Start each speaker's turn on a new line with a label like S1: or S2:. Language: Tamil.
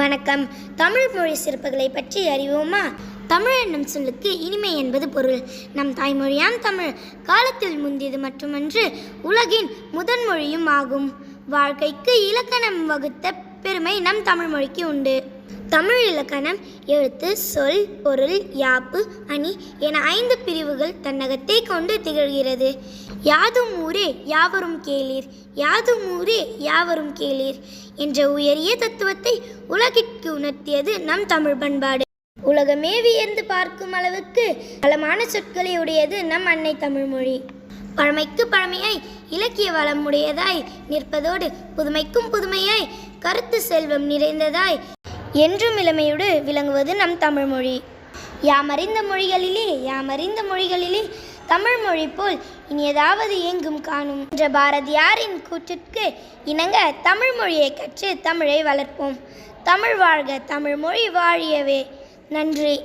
S1: வணக்கம் தமிழ் மொழி சிறப்புகளை பற்றி அறிவோமா தமிழ் என்னும் சொல்லுக்கு இனிமை என்பது பொருள் நம் தாய்மொழியாம் தமிழ் காலத்தில் முந்தியது மட்டுமன்று உலகின் முதன்மொழியும் ஆகும் வாழ்க்கைக்கு இலக்கணம் வகுத்த பெருமை நம் தமிழ் மொழிக்கு உண்டு தமிழ் இலக்கணம் எழுத்து சொல் பொருள் யாப்பு அணி என ஐந்து பிரிவுகள் தன்னகத்தை கொண்டு திகழ்கிறது யாதும் ஊரே யாவரும் கேளீர் யாதும் ஊரே யாவரும் கேளீர் என்ற உயரிய தத்துவத்தை உலகிற்கு உணர்த்தியது நம் தமிழ் பண்பாடு உலகமே வியந்து பார்க்கும் அளவுக்கு பலமான சொற்களை உடையது நம் அன்னை தமிழ்மொழி பழமைக்கு பழமையாய் இலக்கிய வளம் உடையதாய் நிற்பதோடு புதுமைக்கும் புதுமையாய் கருத்து செல்வம் நிறைந்ததாய் என்றும் இளமையோடு விளங்குவது நம் தமிழ்மொழி யாமறிந்த மொழிகளிலே யாமறிந்த மொழிகளிலே தமிழ் மொழி போல் இனி ஏதாவது எங்கும் காணும் என்ற பாரதியாரின் கூற்றிற்கு இணங்க தமிழ் மொழியை கற்று தமிழை வளர்ப்போம் தமிழ் வாழ்க தமிழ் மொழி வாழியவே நன்றி